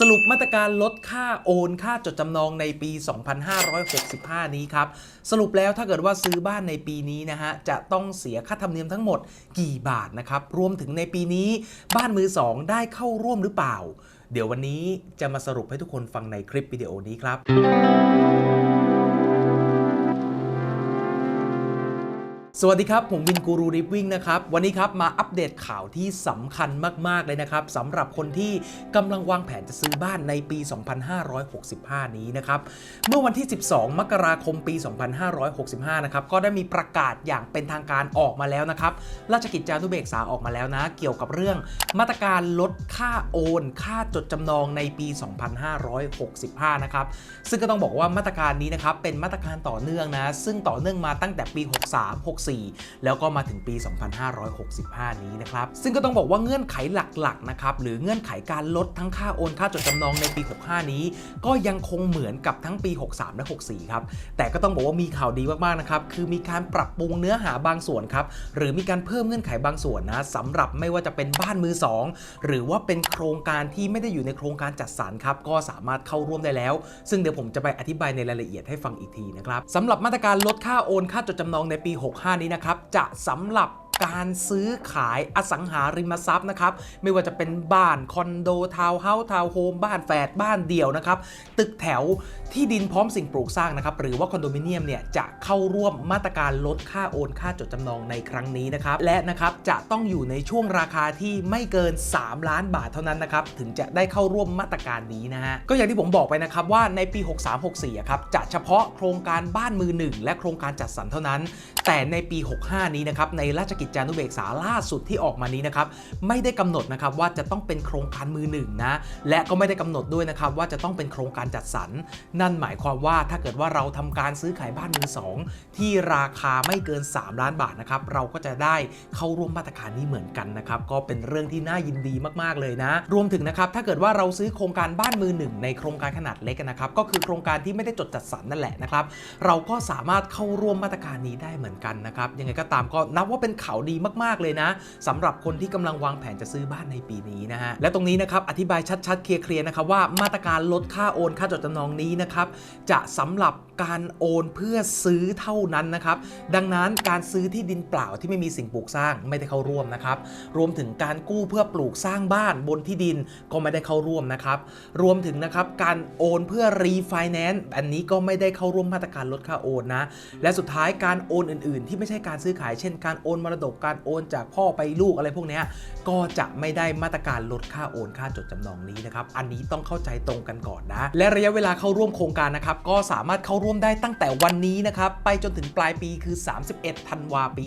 สรุปมาตรการลดค่าโอนค่าจดจำนองในปี 2565 นี้ครับ สรุปแล้วถ้าเกิดว่าซื้อบ้านในปีนี้นะฮะ จะต้องเสียค่าธรรมเนียมทั้งหมดกี่บาทนะครับ รวมถึงในปีนี้บ้านมือ 2 ได้เข้าร่วมหรือเปล่า เดี๋ยววันนี้จะมาสรุปให้ทุกคนฟังในคลิปวิดีโอนี้ครับ วัสดีครับ ผมวินกูรูริฟวิ่งนะครับ วันนี้ครับมาอัปเดตข่าวที่สำคัญมาก ๆ เลยนะครับสำหรับคนที่กำลังวางแผนจะซื้อบ้านในปี 2565 นี้นะครับ เมื่อวันที่ 12 มกราคมปี 2565 นะครับ ก็ได้มีประกาศอย่างเป็นทางการออกมาแล้วนะครับ ราชกิจจานุเบกษาออกมาแล้วนะ เกี่ยวกับเรื่องมาตรการลดค่าโอน ค่าจดจำนองในปี 2565 นะครับ ซึ่งก็ต้องบอกว่ามาตรการนี้นะครับเป็นมาตรการต่อเนื่องนะ ซึ่งต่อเนื่องมาตั้งแต่ปี 63 64แล้วก็มาถึงปี 2565 นี้นะครับ ซึ่งก็ต้องบอกว่าเงื่อนไขหลักๆนะครับหรือเงื่อนไขการลดทั้งค่าโอนค่าจดจำนองในปี 65 นี้ ก็ยังคงเหมือนกับทั้งปี 63 และ 64 ครับ แต่ก็ต้องบอกว่ามีข่าวดีมากๆนะครับคือมีการปรับปรุงเนื้อหาบางส่วนครับหรือมีการเพิ่มเงื่อนไขบางส่วนนะสำหรับไม่ว่าจะเป็นบ้านมือสองหรือว่าเป็นโครงการที่ไม่ได้อยู่ในโครงการจัดสรรครับก็สามารถเข้าร่วมได้แล้ว ซึ่งเดี๋ยวผมจะไปอธิบายในรายละเอียดให้ฟังอีกทีนะครับสำหรับมาตรการลดค่าโอนค่าจดจำนองในปี 65นี้นะครับจะสำหรับ การซื้อขายอสังหาริมทรัพย์นะครับ ไม่ว่าจะเป็นบ้านคอนโดทาวน์เฮาส์ทาวน์โฮมบ้านแฝดบ้านเดี่ยวนะครับ ตึกแถวที่ดินพร้อมสิ่งปลูกสร้างนะครับ หรือว่าคอนโดมิเนียมเนี่ยจะเข้าร่วมมาตรการลดค่าโอนค่าจดจำนองในครั้งนี้นะครับ และนะครับจะต้องอยู่ในช่วงราคาที่ไม่เกิน 3 ล้านบาทเท่านั้นนะครับ ถึงจะได้เข้าร่วมมาตรการนี้นะฮะ ก็อย่างที่ผมบอกไปนะครับว่าในปี 63-64ครับจะเฉพาะโครงการบ้านมือหนึ่งและโครงการจัดสรรเท่านั้น แต่ในปี 65 นี้นะครับในราชกิจจานุเบกษาล่าสุดที่ออกมานี้นะครับไม่ได้กำหนดนะครับว่าจะต้องเป็นโครงการมือหนึ่งนะและก็ไม่ได้กำหนดด้วยนะครับว่าจะต้องเป็นโครงการจัดสรรนั่นหมายความว่าถ้าเกิดว่าเราทำการซื้อขายบ้านมือสองที่ราคาไม่เกิน 3 ล้านบาทนะครับเราก็จะได้เข้าร่วมมาตรการนี้เหมือนกันนะครับก็เป็นเรื่องที่น่ายินดีมากๆเลยนะ รวมถึงนะครับถ้าเกิดว่าเราซื้อโครงการบ้านมือหนึ่งในโครงการขนาดเล็กนะครับก็คือโครงการที่ไม่ได้จดจัดสรรนั่นแหละนะครับเราก็สามารถเข้าร่วมมาตรการนี้ได้เหมือนกันนะครับยังไงก็ตามก็นับว่าเป็นข่าวดีมากๆเลยนะสำหรับคนที่กำลังวางแผนจะซื้อบ้านในปีนี้นะฮะและตรงนี้นะครับอธิบายชัดๆเคลียร์ๆนะครับว่ามาตรการลดค่าโอนค่าจดจำนองนี้นะครับจะสำหรับการโอนเพื่อซื้อเท่านั้นนะครับ ดังนั้นการซื้อที่ดินเปล่าที่ไม่มีสิ่งปลูกสร้างไม่ได้เข้าร่วมนะครับ รวมถึงการกู้เพื่อปลูกสร้างบ้านบนที่ดินก็ไม่ได้เข้าร่วมนะครับ รวมถึงนะครับการโอนเพื่อรีไฟแนนซ์อันนี้ก็ไม่ได้เข้าร่วมมาตรการลดค่าโอนนะ และสุดท้ายการโอนอื่น ๆ ที่ไม่ใช่การซื้อขาย เช่น การโอนมรดกการโอนจากพ่อไปลูกอะไรพวกนี้ก็จะไม่ได้มาตรการลดค่าโอนค่าจดจำนองนี้นะครับ อันนี้ต้องเข้าใจตรงกันก่อนนะ และระยะเวลาเข้าร่วมโครงการนะครับ ก็สามารถเข้าร่วมได้ตั้งแต่วันนี้นะครับ ไปจนถึงปลายปีคือ 31 ธันวาปี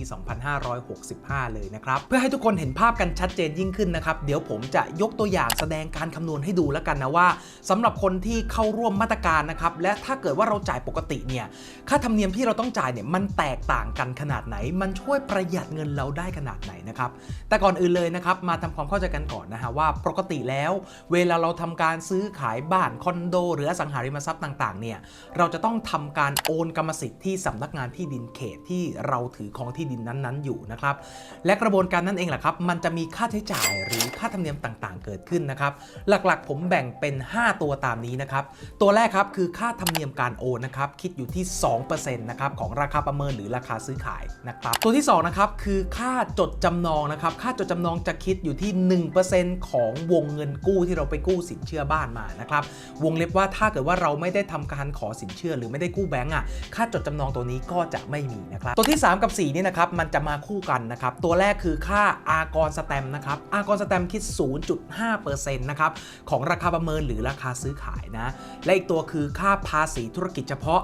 2565 เลยนะครับ เพื่อให้ทุกคนเห็นภาพกันชัดเจนยิ่งขึ้นนะครับ เดี๋ยวผมจะยกตัวอย่างแสดงการคำนวณให้ดูแล้วกันนะว่าสำหรับคนที่เข้าร่วมมาตรการนะครับ และถ้าเกิดว่าเราจ่ายปกติเนี่ย ค่าธรรมเนียมที่เราต้องจ่ายเนี่ยมันแตกต่างกันขนาดไหน มันช่วยประหยัดเงินเราได้ขนาดไหนนะครับ แต่ก่อนอื่นเลยนะครับ มาทำความเข้าใจกันก่อนนะฮะว่าปกติแล้ว เวลาเราทำการซื้อขายบ้านคอนโด หรืออสังหาริมทรัพย์ต่างๆ เนี่ยเราจะต้องทำการโอนกรรมสิทธิ์ที่สำนักงานที่ดินเขตที่เราถือครองที่ดินนั้นๆ อยู่นะครับ และกระบวนการนั่นเองแหละครับ มันจะมีค่าใช้จ่ายหรือค่าธรรมเนียมต่างๆ เกิดขึ้นนะครับ หลักๆ ผมแบ่งเป็น 5 ตัวตามนี้นะครับ ตัวแรกครับคือค่าธรรมเนียมการโอนนะครับ คิดอยู่ที่ 2%นะครับของราคาประเมินหรือราคาซื้อขายนะครับ ตัวที่2นะครับคือค่าจดจำนองนะครับ ค่าจดจำนองจะคิดอยู่ที่ 1%ของวงเงินกู้ที่เราไปกู้สินเชื่อบ้านมานะครับ วงเล็บว่าถ้าเกิดว่าเราไม่ได้ทำการขอสินเชื่อหรือไม่ได้กู้แบงก์อะ ค่าจดจำนองตัวนี้ก็จะไม่มีนะครับ ตัวที่ 3 กับ 4 นี่นะครับ มันจะมาคู่กันนะครับ ตัวแรกคือค่าอากรสแตมนะครับ อากรสแตมป์คิด 0.5%นะครับ ของราคาประเมินหรือราคาซื้อขายนะ และอีกตัวคือค่าภาษีธุรกิจเฉพาะ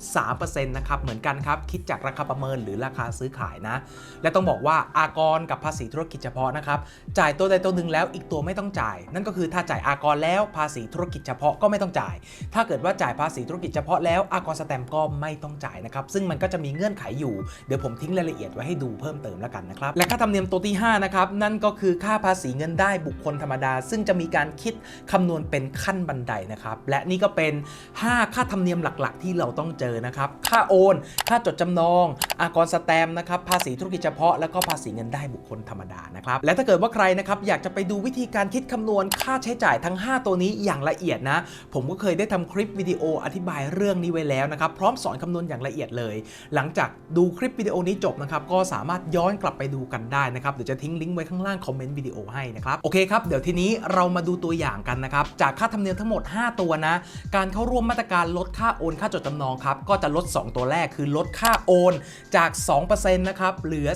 3.3%นะครับ เหมือนกันครับ คิดจากราคาประเมินหรือราคาซื้อขายนะและต้องบอกว่าอากรกับภาษีธุรกิจเฉพาะนะครับจ่ายตัวใดตัวหนึ่งแล้วอีกตัวไม่ต้องจ่าย นั่นก็คือถ้าจ่ายอากรแล้วภาษีธุรกิจเฉพาะก็ไม่ต้องจ่าย ถ้าเกิดว่าจ่ายภาษีธุรกิจเฉพาะแล้วอากรสแตมก็ไม่ต้องจ่ายนะครับซึ่งมันก็จะมีเงื่อนไขอยู่เดี๋ยวผมทิ้งรายละเอียดไว้ให้ดูเพิ่มเติมแล้วกันนะครับและค่าธรรมเนียมตัวที่5นะครับนั่นก็คือค่าภาษีเงินได้บุคคลธรรมดา ซึ่งจะมีการคิดคำนวณเป็นขั้นบันไดนะครับและนี่ก็เป็น 5 ค่าธรรมเนียมหลักๆ ที่เราต้องเจอนะครับค่าโอน ค่าจดจำนอง อากรสแตมนะครับภาษีธุรกิจเฉพาะ แล้วก็ภาษีเงินได้บุคคลธรรมดานะครับ และถ้าเกิดว่าใครนะครับอยากจะไปดูวิธีการคิดคำนวณค่าใช้จ่ายทั้ง 5 ตัวนี้อย่างละเอียดนะ ผมก็เคยได้ทำคลิปวิดีโออธิบายเรื่องนี้ไว้แล้วนะครับ พร้อมสอนคำนวณอย่างละเอียดเลย หลังจากดูคลิปวิดีโอนี้จบนะครับก็สามารถย้อนกลับไปดูกันได้นะครับเดี๋ยวจะทิ้งลิงก์ไว้ข้างล่างคอมเมนต์วิดีโอให้นะครับโอเคครับเดี๋ยวทีนี้เรามาดูตัวอย่างกันนะครับจากค่าธรรมเนียมทั้งหมด 5 ตัวนะ การเข้าร่วมมาตรการลดค่าโอนค่าจดจำนองครับก็จะลด 2 ตัวแรกคือลดค่าโอนจาก 2%นะครับเหลือ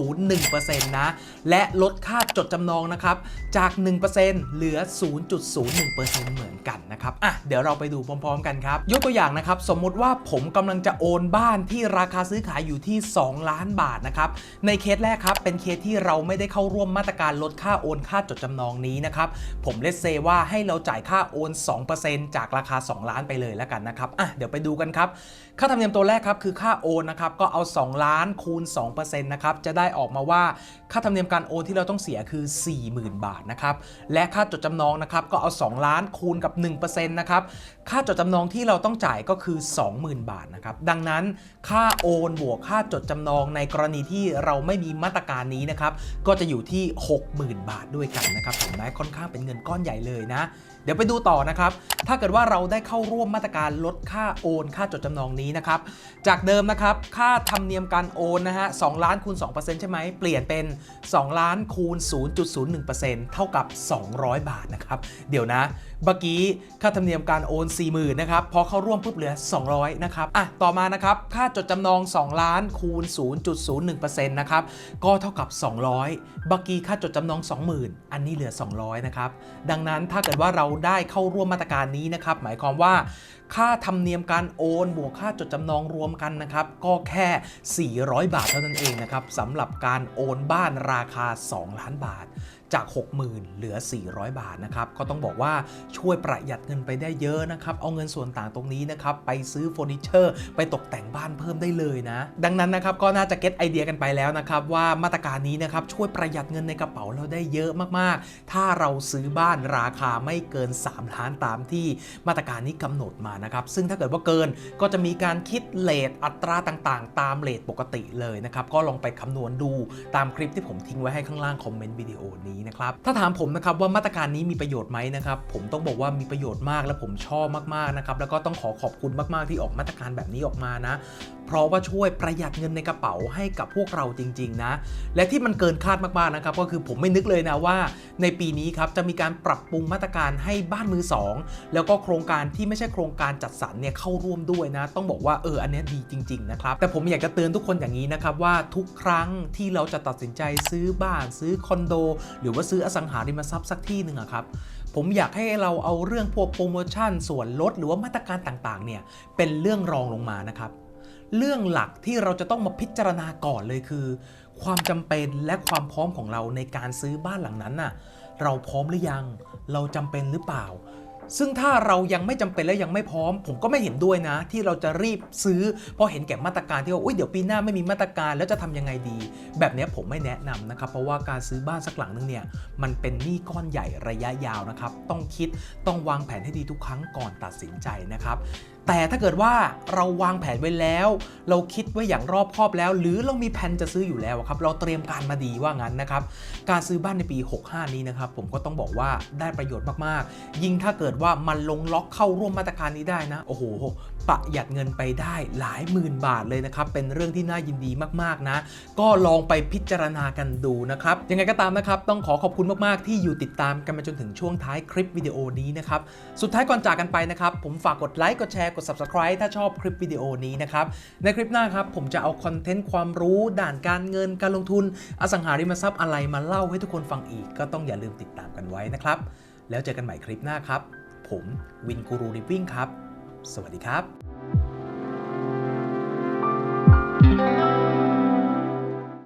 0.01%นะและลดค่าจดจำนองนะครับจาก 1%เหลือ 0.01%เหมือนกันนะครับอะเดี๋ยวเราไปดูพร้อม ๆ กันครับ ยกตัวอย่างนะครับ สมมติว่าผมกำลังจะโอนบ้านที่ราคาซื้อขายอยู่ที่ 2 ล้านบาทนะครับในเคสแรกครับ เป็นเคสที่เราไม่ได้เข้าร่วมมาตรการลดค่าโอนค่าจดจำนองนี้นะครับผมเลสเซว่าให้เราจ่ายค่าโอน 2%จากราคา 2 ล้านไปเลยแล้วกันนะครับอะเดี๋ยวไปดูกันครับ ค่าธรรมเนียมตัวแรกครับคือค่าโอนนะครับก็เอา 2 ล้านคูณ 2%นะครับจะได้ออกมาว่าค่าธรรมเนียมการโอนที่เราต้องเสียคือ 40,000 บาทนะครับและค่าจดจำนองนะครับก็เอา 2 ล้านคูณกับ1%นะครับค่าจดจำนองที่เราต้องจ่ายก็คือ 20,000 บาทนะครับดังนั้นค่าโอนบวกค่าจดจำนองในกรณีที่เราไม่มีมาตรการนี้นะครับก็จะอยู่ที่ 60,000 บาทด้วยกันนะครับเห็นไหมค่อนข้างเป็นเงินก้อนใหญ่เลยนะ เดี๋ยวไปดูต่อนะครับ ถ้าเกิดว่าเราได้เข้าร่วมมาตรการลดค่าโอน ค่าจดจำนองนี้นะครับ จากเดิมนะครับ ค่าธรรมเนียมการโอนนะฮะ2 ล้านคูณ 2%ใช่ไหม เปลี่ยนเป็น 2 ล้านคูณ 0.01%เท่ากับ 200 บาทนะครับ เดี๋ยวนะ เมื่อกี้ค่าธรรมเนียมการโอน 40,000นะครับ พอเข้าร่วมปุ๊บเหลือ 200 นะครับ อะ ต่อมานะครับ ค่าจดจำนอง 2 ล้านคูณ 0.01%นะครับ ก็เท่ากับ 200 เมื่อกี้ค่าจดจำนอง 20,000 อันนี้เหลือ 200 นะครับ ดังนั้นถ้าเกิดว่าเราได้เข้าร่วมมาตรการนี้นะครับ หมายความว่าค่าธรรมเนียมการโอนบวกค่าจดจำนองรวมกันนะครับก็แค่ 400 บาทเท่านั้นเองนะครับสำหรับการโอนบ้านราคา 2 ล้านบาท จาก 60,000 เหลือ 400 บาทนะครับ ก็ต้องบอกว่าช่วยประหยัดเงินไปได้เยอะนะครับ เอาเงินส่วนต่างตรงนี้นะครับ ไปซื้อเฟอร์นิเจอร์ ไปตกแต่งบ้านเพิ่มได้เลยนะ ดังนั้นนะครับก็น่าจะเก็ตไอเดียกันไปแล้วนะครับ ว่ามาตรการนี้นะครับช่วยประหยัดเงินในกระเป๋าเราได้เยอะมากๆ ถ้าเราซื้อบ้านราคาไม่เกิน 3 ล้านตามที่มาตรการนี้กำหนดมานะครับซึ่งถ้าเกิดว่าเกินก็จะมีการคิดเลทอัตราต่างๆ ตามเลทปกติเลยนะครับก็ลองไปคำนวณดูตามคลิปที่ผมทิ้งไว้ให้ข้างล่างคอมเมนต์วิดีโอนี้นะครับ ถ้าถามผมนะครับว่ามาตรการนี้มีประโยชน์ไหมนะครับ ผมต้องบอกว่ามีประโยชน์มากและผมชอบมากๆนะครับ แล้วก็ต้องขอขอบคุณมากๆที่ออกมาตรการแบบนี้ออกมานะ เพราะว่าช่วยประหยัดเงินในกระเป๋าให้กับพวกเราจริง ๆ นะ และที่มันเกินคาดมากๆนะครับก็คือผมไม่นึกเลยนะว่า ในปีนี้ครับจะมีการปรับปรุงมาตรการให้บ้านมือสองแล้วก็โครงการที่ไม่ใช่โครงการจัดสรรเนี่ยเข้าร่วมด้วยนะ ต้องบอกว่าเอออันนี้ดีจริง ๆ นะครับ แต่ผมอยากจะเตือนทุกคนอย่างนี้นะครับว่าทุกครั้งที่เราจะตัดสินใจซื้อบ้านซื้อคอนโดหรือว่าซื้ออสังหาริมทรัพย์สักที่หนึ่งอะครับผมอยากให้เราเอาเรื่องพวกโปรโมชั่นส่วนลดหรือว่ามาตรการต่างๆเนี่ยเป็นเรื่องรองลงมานะครับเรื่องหลักที่เราจะต้องมาพิจารณาก่อนเลยคือ ความจำเป็นและความพร้อมของเราในการซื้อบ้านหลังนั้นน่ะเราพร้อมหรือยัง เราจำเป็นหรือเปล่า ซึ่งถ้าเรายังไม่จำเป็นและยังไม่พร้อม ผมก็ไม่เห็นด้วยนะ ที่เราจะรีบซื้อเพราะเห็นแก่มาตรการที่ว่าอุ้ยเดี๋ยวปีหน้าไม่มีมาตรการแล้วจะทำยังไงดี แบบนี้ผมไม่แนะนำนะครับ เพราะว่าการซื้อบ้านสักหลังนึงเนี่ยมันเป็นหนี้ก้อนใหญ่ระยะยาวนะครับ ต้องคิดต้องวางแผนให้ดีทุกครั้งก่อนตัดสินใจนะครับแต่ถ้าเกิดว่าเราวางแผนไว้แล้ว เราคิดไว้อย่างรอบคอบแล้ว หรือเรามีแผนจะซื้ออยู่แล้วครับ เราเตรียมการมาดีว่างั้นนะครับ การซื้อบ้านในปี 65 นี้นะครับ ผมก็ต้องบอกว่าได้ประโยชน์มากๆ ยิ่งถ้าเกิดว่ามันลงล็อกเข้าร่วมมาตรการนี้ได้นะ โอ้โห ประหยัดเงินไปได้หลายหมื่นบาทเลยนะครับ เป็นเรื่องที่น่ายินดีมากๆนะ ก็ลองไปพิจารณากันดูนะครับ ยังไงก็ตามนะครับ ต้องขอขอบคุณมากๆ ที่อยู่ติดตามกันมาจนถึงช่วงท้ายคลิปวิดีโอนี้นะครับ สุดท้ายก่อนจากกันไปนะครับ ผมฝากกดไลค์ กดแชร์ กด subscribe ถ้าชอบคลิปวิดีโอนี้นะครับ ในคลิปหน้าครับ ผมจะเอาคอนเทนต์ความรู้ ด่านการเงิน การลงทุน อสังหาริมทรัพย์อะไรมาเล่าให้ทุกคนฟังอีก ก็ต้องอย่าลืมติดตามกันไว้นะครับ แล้วเจอกันใหม่คลิปหน้าครับ ผมวินกูรูริวิ่งครับ สวัสดีครับ thank you